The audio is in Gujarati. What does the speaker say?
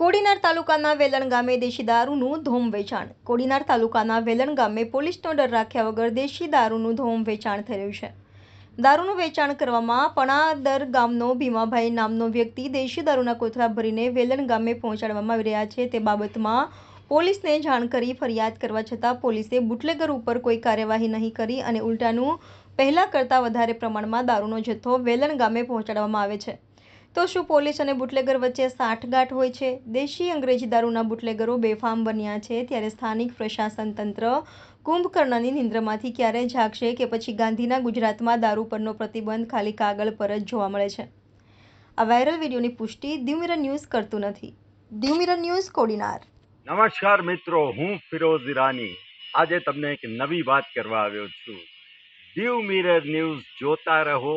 કોડીનાર તાલુકાના વેલણ ગામે દેશી દારૂનું ધોમ વેચાણ. કોડીનાર તાલુકાના વેલણ ગામે પોલીસનો ડર રાખ્યા વગર દેશી દારૂનું ધોમ વેચાણ થઈ રહ્યું છે. દારૂનું વેચાણ કરવામાં પણાદર ગામનો ભીમાભાઈ નામનો વ્યક્તિ દેશી દારૂના કોથળા ભરીને વેલણ ગામે પહોંચાડવામાં આવી રહ્યા છે. તે બાબતમાં પોલીસને જાણ કરી ફરિયાદ કરવા છતાં પોલીસે બુટલેગર ઉપર કોઈ કાર્યવાહી નહીં કરી અને ઉલટાનું પહેલાં કરતાં વધારે પ્રમાણમાં દારૂનો જથ્થો વેલણ ગામે પહોંચાડવામાં આવે છે. તો શું પોલીસ અને બુટલેગર વચ્ચે સાઠગાંઠ હોય છે. દેશી અંગ્રેજી દારૂના બુટલેગરો બેફામ બન્યા છે ત્યારે સ્થાનિક પ્રશાસન તંત્ર કુંભકર્ણની નિંદ્રમાંથી ક્યારે જાગશે કે પછી ગાંધીના ગુજરાતમાં દારૂ પરનો પ્રતિબંધ ખાલી કાગળ પર જ જોવા મળે છે. આ વાયરલ વિડીયોની પુષ્ટિ દ્યુમિરન ન્યૂઝ કરતું નથી. દ્યુમિરન ન્યૂઝ કોડીનાર. નમસ્કાર મિત્રો, હું ફિરોઝ ઈરાની. આજે તમને એક નવી વાત કરવા આવ્યો છું. દીવ મિરર ન્યૂઝ જોતા રહો